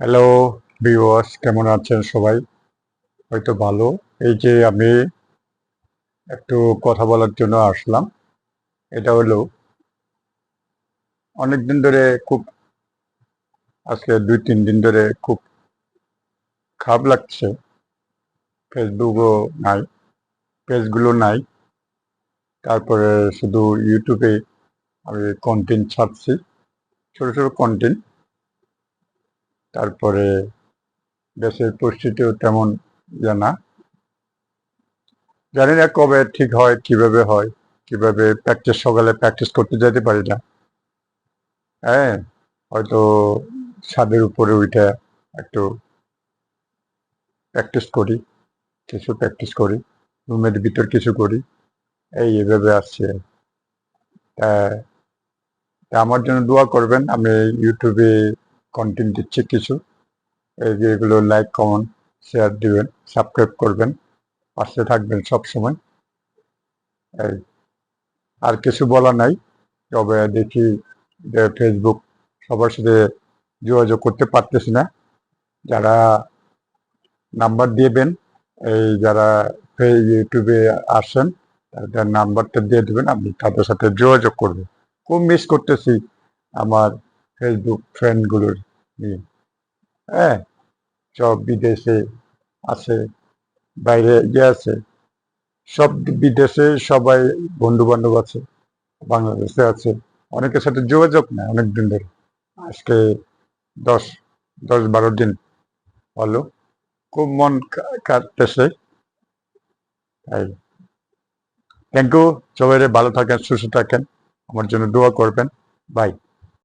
Hello viewers কেমন আছেন সবাই? হয়তো ভালো। এই যে আমি একটু কথা বলার জন্য আসলাম, এটা হলো অনেক দিন ধরে খুব, আজকে দুই, তিন দিন ধরে খুব খারাপ লাগছে। ফেসবুকও নাই পেজগুলো নাই। তারপরে শুধু ইউটিউবে আমি কন্টেন্ট ছাড়ছি ছোট ছোট কন্টেন্ট তারপরে দেশের পরিস্থিতিও তেমন জানা জানি না কবে ঠিক হয়, কীভাবে হয়, কীভাবে প্র্যাকটিস সকালে প্র্যাকটিস করতে যেতে পারি না। হ্যাঁ হয়তো ছাদের উপরে উঠে একটু প্র্যাকটিস করি, কিছু প্র্যাকটিস করি, রুমের ভিতর কিছু করি, এই এভাবে আসছে। তা আমার জন্য দোয়া করবেন, আমি ইউটিউবে কন্টেন্ট দিচ্ছি কিছু, এই যে এগুলো লাইক কমেন্ট শেয়ার দিবেন সাবস্ক্রাইব করবেন, পাশে থাকবেন সব সময় এই, আর কিছু বলা নাই, তবে দেখি যে ফেসবুক সবার সাথে যোগাযোগ করতে পারতেছি না। যারা নাম্বার দিবেন, এই যারা ইউটিউবে আসেন, তাদের নাম্বারটা দিয়ে দেবেন, আমি তাদের সাথে যোগাযোগ করব। খুব মিস করতেছি আমার ফেসবুক ফ্রেন্ডগুলোর হ্যাঁ সব বিদেশে আছে, বাইরে ইয়ে আছে, সব বিদেশে সবাই বন্ধু বান্ধব আছে, বাংলাদেশে আছে, অনেকের সাথে যোগাযোগ নেই অনেক দিন ধরে। আজকে দশ দশ বারো দিন হলো, খুব মন কাটতেছে। তাই। থ্যাংক ইউ সবাই ভালো থাকেন, সুস্থ থাকেন, আমার জন্য দোয়া করবেন। বাই